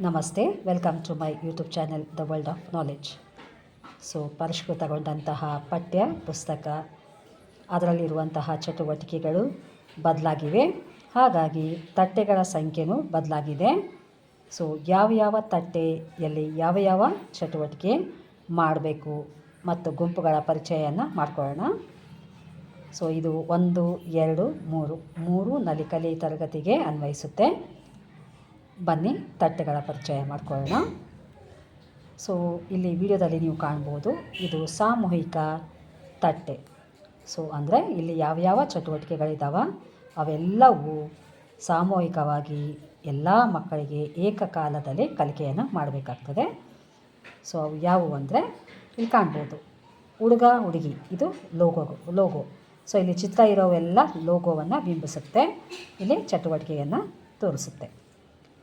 ನಮಸ್ತೆ welcome to my YouTube channel the world of knowledge so ಪರಿಷ್ಕೃತಗೊಂಡಂತಹ ಪಠ್ಯ, ಪುಸ್ತಕ, ಅದರಲ್ಲಿರುವಂತಹ ಚಟುವಟಿಕೆಗಳು ಬದಲಾಗಿವೆ. ಹಾಗಾಗಿ ತಟ್ಟೆಗಳ ಸಂಖ್ಯೆಯೂ ಬದಲಾಗಿದೆ. ಸೊ ಯಾವ ಯಾವ ತಟ್ಟೆಯಲ್ಲಿ ಯಾವ ಯಾವ ಚಟುವಟಿಕೆ ಮಾಡಬೇಕು ಮತ್ತು ಗುಂಪುಗಳ ಪರಿಚಯವನ್ನು ಮಾಡ್ಕೊಳ್ಳೋಣ. ಸೊ ಇದು ಒಂದು, ಎರಡು, ಮೂರು ಮೂರು ನಲಿಕಲಿ ತರಗತಿಗೆ ಅನ್ವಯಿಸುತ್ತೆ. ಬನ್ನಿ, ತಟ್ಟೆಗಳ ಪರಿಚಯ ಮಾಡ್ಕೊಳ್ಳೋಣ. ಸೊ ಇಲ್ಲಿ ವಿಡಿಯೋದಲ್ಲಿ ನೀವು ಕಾಣ್ಬೋದು, ಇದು ಸಾಮೂಹಿಕ ತಟ್ಟೆ. ಸೊ ಅಂದರೆ ಇಲ್ಲಿ ಯಾವ್ಯಾವ ಚಟುವಟಿಕೆಗಳಿದ್ದಾವೆ ಅವೆಲ್ಲವೂ ಸಾಮೂಹಿಕವಾಗಿ ಎಲ್ಲ ಮಕ್ಕಳಿಗೆ ಏಕಕಾಲದಲ್ಲಿ ಕಲಿಕೆಯನ್ನು ಮಾಡಬೇಕಾಗ್ತದೆ. ಸೊ ಅವು ಯಾವುವು ಅಂದರೆ, ಇಲ್ಲಿ ಕಾಣ್ಬೋದು. ಹುಡುಗ, ಹುಡುಗಿ, ಇದು ಲೋಗೋ ಲೋಗೋ. ಸೊ ಇಲ್ಲಿ ಚಿತ್ರ ಇರೋವೆಲ್ಲ ಲೋಗೋವನ್ನು ಬಿಂಬಿಸುತ್ತೆ, ಇಲ್ಲಿ ಚಟುವಟಿಕೆಯನ್ನು ತೋರಿಸುತ್ತೆ.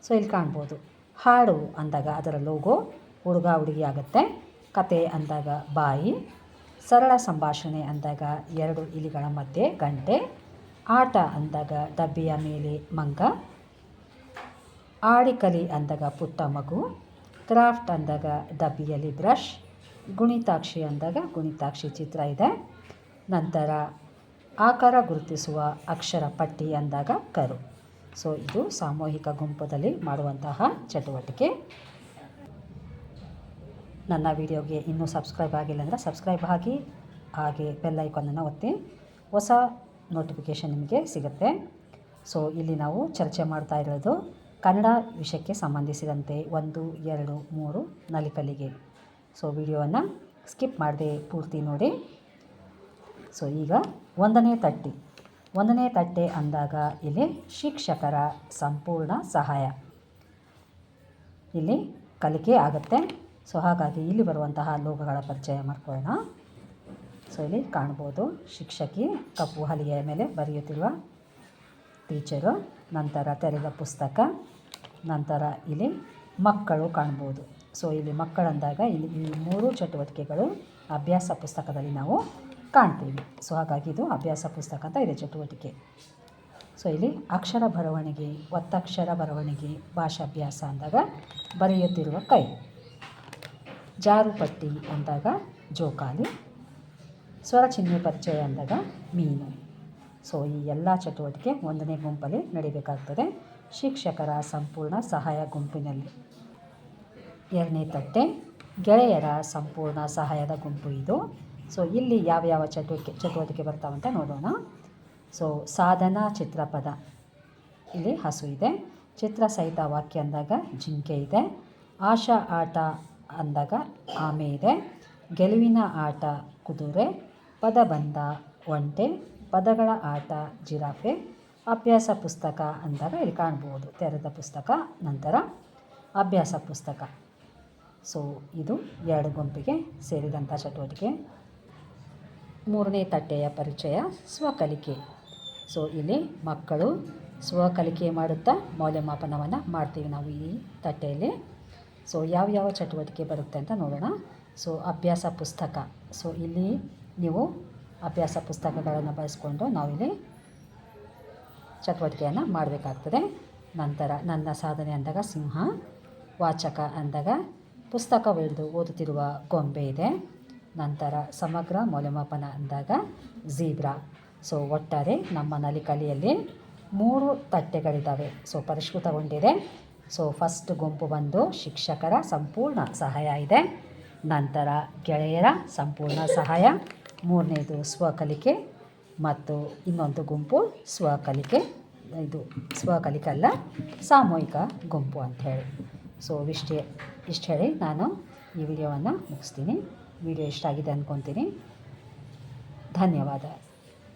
ಸೊ ಇಲ್ಲಿ ಕಾಣ್ಬೋದು. ಹಾಡು ಅಂದಾಗ ಅದರ ಲೋಗೋ ಹುಡುಗ ಹುಡುಗಿ ಆಗುತ್ತೆ. ಕತೆ ಅಂದಾಗ ಬಾಯಿ. ಸರಳ ಸಂಭಾಷಣೆ ಅಂದಾಗ ಎರಡು ಇಲಿಗಳ ಮಧ್ಯೆ ಗಂಟೆ. ಆಟ ಅಂದಾಗ ಡಬ್ಬಿಯ ಮೇಲೆ ಮಂಗ. ಆಡಿಕಲಿ ಅಂದಾಗ ಪುಟ್ಟ ಮಗು. ಕ್ರಾಫ್ಟ್ ಅಂದಾಗ ಡಬ್ಬಿಯಲ್ಲಿ ಬ್ರಷ್. ಗುಣಿತಾಕ್ಷಿ ಅಂದಾಗ ಗುಣಿತಾಕ್ಷಿ ಚಿತ್ರ ಇದೆ. ನಂತರ ಆಕಾರ ಗುರುತಿಸುವ ಅಕ್ಷರ ಪಟ್ಟಿ ಅಂದಾಗ ಕರು. ಸೊ ಇದು ಸಾಮೂಹಿಕ ಗುಂಪದಲ್ಲಿ ಮಾಡುವಂತಹ ಚಟುವಟಿಕೆ. ನನ್ನ ವಿಡಿಯೋಗೆ ಇನ್ನೂ ಸಬ್ಸ್ಕ್ರೈಬ್ ಆಗಿಲ್ಲ ಅಂದರೆ ಸಬ್ಸ್ಕ್ರೈಬ್ ಆಗಿ, ಹಾಗೆ ಬೆಲ್ ಐಕಾನನ್ನು ಒತ್ತಿ. ಹೊಸ ನೋಟಿಫಿಕೇಷನ್ ನಿಮಗೆ ಸಿಗುತ್ತೆ. ಸೊ ಇಲ್ಲಿ ನಾವು ಚರ್ಚೆ ಮಾಡ್ತಾ ಇರೋದು ಕನ್ನಡ ವಿಷಯಕ್ಕೆ ಸಂಬಂಧಿಸಿದಂತೆ ಒಂದು, ಎರಡು, ಮೂರು ನಲಿಕಲಿಗೆ ಸೊ ವಿಡಿಯೋವನ್ನು ಸ್ಕಿಪ್ ಮಾಡದೆ ಪೂರ್ತಿ ನೋಡಿ. ಸೊ ಈಗ ಒಂದನೇ ತಟ್ಟಿ. ಒಂದನೇ ತಟ್ಟೆ ಅಂದಾಗ ಇಲ್ಲಿ ಶಿಕ್ಷಕರ ಸಂಪೂರ್ಣ ಸಹಾಯ. ಇಲ್ಲಿ ಕಲಿಕೆ ಆಗುತ್ತೆ. ಸೊ, ಹಾಗಾಗಿ ಇಲ್ಲಿ ಬರುವಂತಹ ಲೋಗಗಳ ಪರಿಚಯ ಮಾಡ್ಕೊಳ್ಳೋಣ. ಸೊ, ಇಲ್ಲಿ ಕಾಣ್ಬೋದು ಶಿಕ್ಷಕಿ ಕಪ್ಪು ಹಲಿಗೆಯ ಮೇಲೆ ಬರೆಯುತ್ತಿರುವ ಟೀಚರು, ನಂತರ ತೆರೆದ ಪುಸ್ತಕ, ನಂತರ ಇಲ್ಲಿ ಮಕ್ಕಳು ಕಾಣ್ಬೋದು. ಸೊ, ಇಲ್ಲಿ ಮಕ್ಕಳಂದಾಗ ಇಲ್ಲಿ ಈ ಮೂರು ಚಟುವಟಿಕೆಗಳು ಅಭ್ಯಾಸ ಪುಸ್ತಕದಲ್ಲಿ ನಾವು ಕಾಣ್ತೀವಿ ಸೊ ಹಾಗಾಗಿ ಇದು ಅಭ್ಯಾಸ ಪುಸ್ತಕ ಅಂತ ಇದೆ ಚಟುವಟಿಕೆ. ಸೊ ಇಲ್ಲಿ ಅಕ್ಷರ ಬರವಣಿಗೆ, ಒತ್ತಕ್ಷರ ಬರವಣಿಗೆ, ಭಾಷಾಭ್ಯಾಸ ಅಂದಾಗ ಬರೆಯುತ್ತಿರುವ ಕೈ. ಜಾರುಪಟ್ಟಿ ಅಂದಾಗ ಜೋಕಾಲಿ. ಸ್ವರ ಚಿಹ್ನೆ ಪರಿಚಯ ಅಂದಾಗ ಮೀನು. ಸೊ ಈ ಎಲ್ಲ ಚಟುವಟಿಕೆ ಒಂದನೇ ಗುಂಪಲ್ಲಿ ನಡಿಬೇಕಾಗ್ತದೆ. ಶಿಕ್ಷಕರ ಸಂಪೂರ್ಣ ಸಹಾಯ ಗುಂಪಿನಲ್ಲಿ. ಎರಡನೇ ತಟ್ಟೆ. ಗೆಳೆಯರ ಸಂಪೂರ್ಣ ಸಹಾಯದ ಗುಂಪು ಇದು. ಸೊ ಇಲ್ಲಿ ಯಾವ ಯಾವ ಚಟುವಟಿಕೆ ಚಟುವಟಿಕೆ ಬರ್ತಾವಂತ ನೋಡೋಣ. ಸೊ ಸಾಧನ ಚಿತ್ರಪದ. ಇಲ್ಲಿ ಹಸು ಇದೆ. ಚಿತ್ರ ಸಹಿತ ವಾಕ್ಯ ಅಂದಾಗ ಜಿಂಕೆ ಇದೆ. ಆಶಾ ಆಟ ಅಂದಾಗ ಆಮೆ ಇದೆ. ಗೆಲುವಿನ ಆಟ ಕುದುರೆ. ಪದಬಂಧ ಒಂಟೆ. ಪದಗಳ ಆಟ ಜಿರಾಫೆ. ಅಭ್ಯಾಸ ಪುಸ್ತಕ ಅಂದಾಗ ಇಲ್ಲಿ ಕಾಣ್ಬೋದು. ತೆರೆದ ಪುಸ್ತಕ, ನಂತರ ಅಭ್ಯಾಸ ಪುಸ್ತಕ. ಸೊ ಇದು ಎರಡು ಗುಂಪಿಗೆ ಸೇರಿದಂಥ ಚಟುವಟಿಕೆ. ಮೂರನೇ ತಟ್ಟೆಯ ಪರಿಚಯ, ಸ್ವಕಲಿಕೆ. ಸೊ ಇಲ್ಲಿ ಮಕ್ಕಳು ಸ್ವಕಲಿಕೆ ಮಾಡುತ್ತಾ ಮೌಲ್ಯಮಾಪನವನ್ನು ಮಾಡ್ತೀವಿ ನಾವು ಈ ತಟ್ಟೆಯಲ್ಲಿ. ಸೊ ಯಾವ್ಯಾವ ಚಟುವಟಿಕೆ ಬರುತ್ತೆ ಅಂತ ನೋಡೋಣ. ಸೊ ಅಭ್ಯಾಸ ಪುಸ್ತಕ. ಸೊ ಇಲ್ಲಿ ನೀವು ಅಭ್ಯಾಸ ಪುಸ್ತಕಗಳನ್ನು ಬಳಸ್ಕೊಂಡು ನಾವಿಲ್ಲಿ ಚಟುವಟಿಕೆಯನ್ನು ಮಾಡಬೇಕಾಗ್ತದೆ. ನಂತರ ನನ್ನ ಸಾಧನೆ ಅಂದಾಗ ಸಿಂಹ, ವಾಚಕ ಅಂದಾಗ ಪುಸ್ತಕ ಪುಸ್ತಕವಿಳಿದು ಓದುತ್ತಿರುವ ಗೊಂಬೆ ಇದೆ. ನಂತರ ಸಮಗ್ರ ಮೌಲ್ಯಮಾಪನ ಅಂದಾಗ ಝೀಬ್ರಾ. ಸೊ ಒಟ್ಟಾರೆ ನಮ್ಮ ನಲಿಕಲಿಯಲ್ಲಿ ಮೂರು ತಟ್ಟೆಗಳಿದ್ದಾವೆ ಸೊ ಪರಿಷ್ಕೃತಗೊಂಡಿದೆ. ಸೊ ಫಸ್ಟ್ ಗುಂಪು ಬಂದು ಶಿಕ್ಷಕರ ಸಂಪೂರ್ಣ ಸಹಾಯ ಇದೆ. ನಂತರ ಗೆಳೆಯರ ಸಂಪೂರ್ಣ ಸಹಾಯ. ಮೂರನೇದು ಸ್ವಕಲಿಕೆ ಮತ್ತು ಇನ್ನೊಂದು ಗುಂಪು ಸ್ವಕಲಿಕೆ. ಇದು ಸ್ವಕಲಿಕಲ್ಲ ಸಾಮೂಹಿಕ ಗುಂಪು ಅಂತ ಹೇಳಿ ಸೊ ಇಷ್ಟೇ, ಇಷ್ಟು ಹೇಳಿ ನಾನು ಈ ವಿಡಿಯೋವನ್ನು ಮುಗಿಸ್ತೀನಿ. ವಿಡಿಯೋ ಇಷ್ಟ ಆಗಿದೆ ಅಂದ್ಕೊತೀನಿ ಧನ್ಯವಾದ.